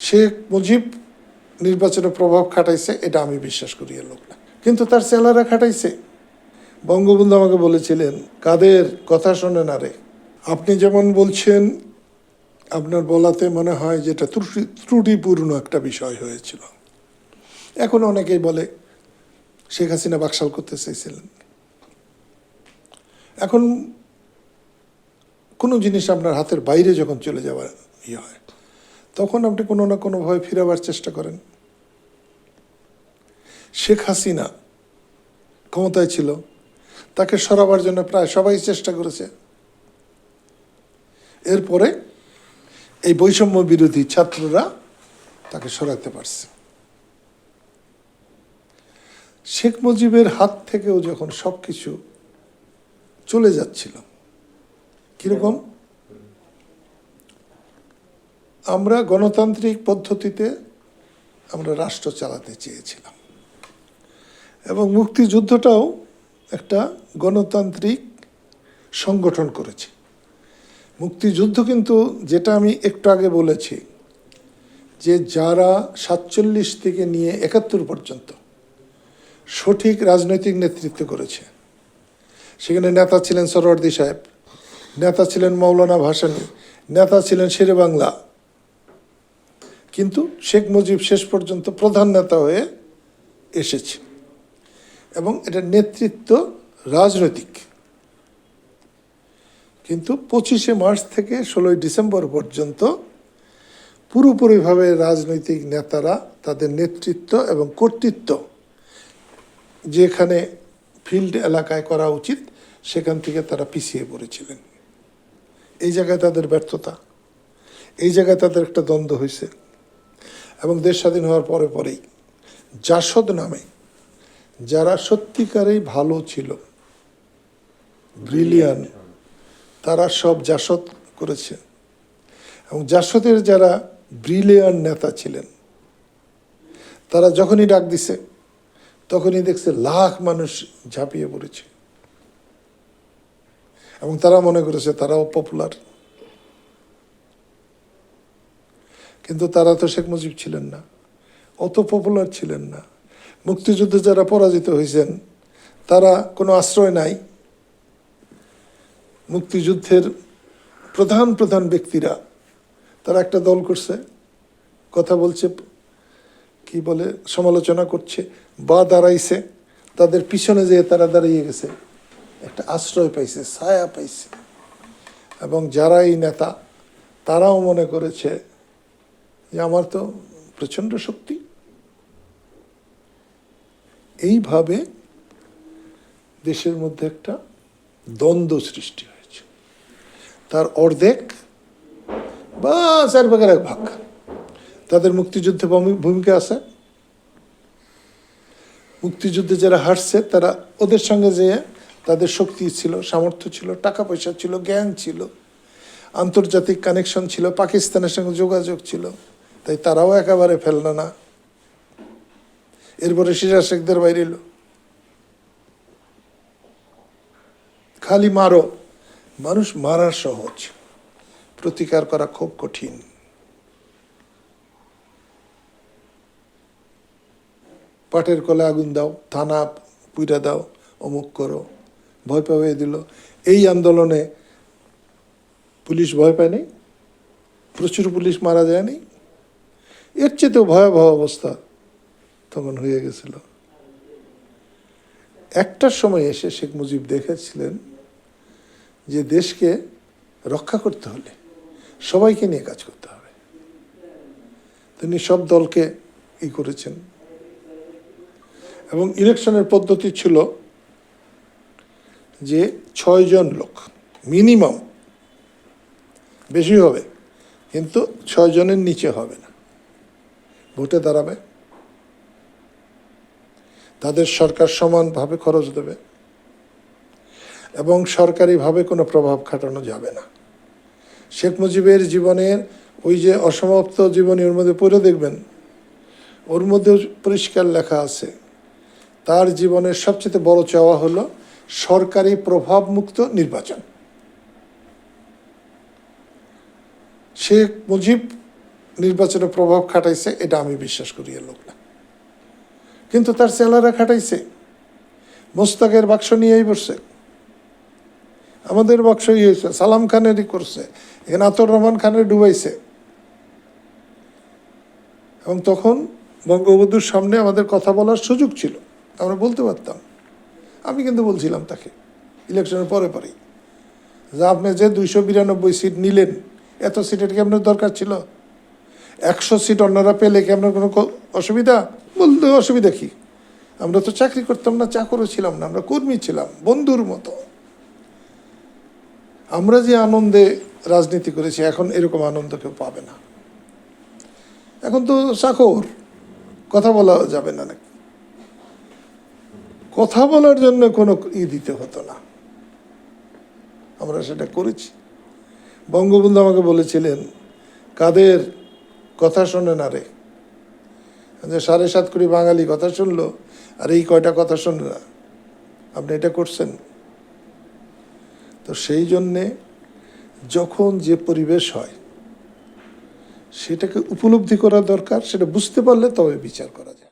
শেখ মুজিব নির্বাচনে প্রভাব খাটাইছে, এটা আমি বিশ্বাস করি এর লোক না। কিন্তু তার চেলারা খাটাইছে। বঙ্গবন্ধু আমাকে বলেছিলেন, কাদের কথা শোনে না রে? আপনি যেমন বলছেন, আপনার বলাতে মনে হয় যেটা ত্রুটি, ত্রুটিপূর্ণ একটা বিষয় হয়েছিল। এখন অনেকেই বলে, শেখ হাসিনা বাকশাল করতে চেয়েছিলেন। এখন কোনো জিনিস আপনার হাতের বাইরে যখন চলে যাওয়ার ইয়ে হয় তখন আপনি কোনো না কোনোভাবে ফিরাবার চেষ্টা করেন। শেখ হাসিনা ক্ষমতায় ছিল, তাকে সরাবার জন্য প্রায় সবাই চেষ্টা করেছে। এরপরে এই বৈষম্য বিরোধী ছাত্ররা তাকে সরাতে পারছে। শেখ মুজিবের হাত থেকেও যখন সব কিছু চলে যাচ্ছিল, কীরকম? আমরা গণতান্ত্রিক পদ্ধতিতে আমরা রাষ্ট্র চালাতে চেয়েছিলাম। এবং মুক্তিযুদ্ধটাও একটা গণতান্ত্রিক সংগঠন করেছে। মুক্তিযুদ্ধ কিন্তু যেটা আমি একটু আগে বলেছি, যে যারা সাতচল্লিশ থেকে নিয়ে একাত্তর পর্যন্ত সঠিক রাজনৈতিক নেতৃত্ব করেছে, সেখানে নেতা ছিলেন সরওয়ার্দি সাহেব, নেতা ছিলেন মৌলানা ভাসানী, নেতা ছিলেন শেরে বাংলা কিন্তু শেখ মুজিব শেষ পর্যন্ত প্রধান নেতা হয়ে এসেছে। এবং এটা নেতৃত্ব রাজনৈতিক। কিন্তু পঁচিশে মার্চ থেকে ষোলোই ডিসেম্বর পর্যন্ত পুরোপুরিভাবে রাজনৈতিক নেতারা তাদের নেতৃত্ব এবং কর্তৃত্ব যেখানে ফিল্ড এলাকায় করা উচিত, সেখান থেকে তারা পিছিয়ে পড়েছিলেন। এই জায়গায় তাদের ব্যর্থতা, এই জায়গায় তাদের একটা দ্বন্দ্ব হয়েছে। এবং দেশ স্বাধীন হওয়ার পরে পরেই। জাসদ নামে, যারা সত্যিকারেই ভালো ছিল। ব্রিলিয়ান তারা সব জাসদ করেছে। এবং জাসদের যারা ব্রিলিয়ান নেতা ছিলেন, তারা যখনই ডাক দিছে, তখনই দেখছে লাখ মানুষ ঝাঁপিয়ে পড়েছে। এবং তারা মনে করেছে তারাও পপুলার কিন্তু তারা তো শেখ মুজিব ছিলেন না। অত পপুলার ছিলেন না। মুক্তিযুদ্ধে যারা পরাজিত হয়েছেন তারা কোনো আশ্রয় নাই। মুক্তিযুদ্ধের প্রধান প্রধান ব্যক্তিরা, তারা একটা দল করছে, কথা বলছে, কি বলে, সমালোচনা করছে, বা দাঁড়াইছে, তাদের পিছনে যেয়ে তারা দাঁড়িয়ে গেছে। একটা আশ্রয় পাইছে, ছায়া পাইছে। এবং যারা এই নেতা, তারাও মনে করেছে যে আমার তো প্রচণ্ড শক্তি। এইভাবে দেশের মধ্যে একটা দ্বন্দ্ব সৃষ্টি হয়েছে। তার অর্ধেক বা চার ভাগের এক ভাগ। তাদের মুক্তিযুদ্ধে ভূমিকা আছে। মুক্তিযুদ্ধে যারা হারছে, তারা ওদের সঙ্গে যেয়ে তাদের শক্তি ছিল, সামর্থ্য ছিল টাকা পয়সা ছিল, জ্ঞান ছিল, আন্তর্জাতিক কানেকশন ছিল, পাকিস্তানের সঙ্গে যোগাযোগ ছিল। তাই তারাও একেবারে ফেলল না। এরপরে সিরাজ শেখদের বাইরে এলো। খালি মারো। মানুষ মারার সহজ। প্রতিকার করা খুব কঠিন। পাটের কলে আগুন দাও, থানা পুইরা দাও, অমুক করো। ভয় পাইয়ে দিল। এই আন্দোলনে পুলিশ ভয় পায়নি প্রচুর পুলিশ মারা যায়নি এর চেয়েতেও ভয়াবহ অবস্থা তখন হয়ে গেছিল। একটার সময় এসে শেখ মুজিব দেখেছিলেন যে দেশকে রক্ষা করতে হলে সবাইকে নিয়ে কাজ করতে হবে। তিনি সব দলকে ই করেছেন। এবং ইলেকশনের পদ্ধতি ছিল যে ছয়জন লোক মিনিমাম, বেশি হবে, কিন্তু ছয়জনের নিচে হবে না। ভোটে দাঁড়াবে। তাদের সরকার সমানভাবে খরচ দেবে এবং সরকারিভাবে কোনো প্রভাব খাটানো যাবে না। শেখ মুজিবের জীবনের ওই যে অসমাপ্ত জীবনী ওর মধ্যে পড়ে দেখবেন, ওর মধ্যেও পরিষ্কার লেখা আছে। তার জীবনের সবচেয়ে বড় চাওয়া হলো সরকারি প্রভাবমুক্ত নির্বাচন। শেখ মুজিব নির্বাচনে প্রভাব খাটাইছে, এটা আমি বিশ্বাস করি, এর লোক না। কিন্তু তার চেলারা খাটাইছে। মোস্তাকের বাক্স নিয়েই বসছে। আমাদের বাক্সই হয়েছে, সালাম খানেরই করছে। এখানে আতর রহমান খানের ডুবাইছে। এবং তখন বঙ্গবন্ধুর সামনে আমাদের কথা বলার সুযোগ ছিল। আমরা বলতে পারতাম। আমি কিন্তু বলছিলাম তাকে, ইলেকশনের পরে পরেই। যে আপনি যে দুইশো বিরানব্বই সিট নিলেন, এত সিটের কি আপনার দরকার ছিল? একশো সিট অন্যরা পেলে কি আপনার কোনো অসুবিধা? বলতে অসুবিধা কি? আমরা তো চাকরি করতাম না, চাকরও ছিলাম না, আমরা কর্মী ছিলাম, বন্ধুর মতো। আমরা যে আনন্দে রাজনীতি করেছি, এখন এরকম আনন্দ কেউ পাবে না। এখন তো চাকর কথা বলা যাবে না নাকি? কথা বলার জন্য কোনো ই দিতে হতো না। আমরা সেটা করেছি। বঙ্গবন্ধু আমাকে বলেছিলেন, কাদের কথা শোনে না রে। যে সাড়ে সাত কোটি বাঙালি কথা শুনলো, আর এই কয়টা কথা শোনে না। আপনি এটা করছেন? তো সেই জন্যে যখন যে পরিবেশ হয়, সেটাকে উপলব্ধি করা দরকার, সেটা বুঝতে পারলে তবে বিচার করা যায়।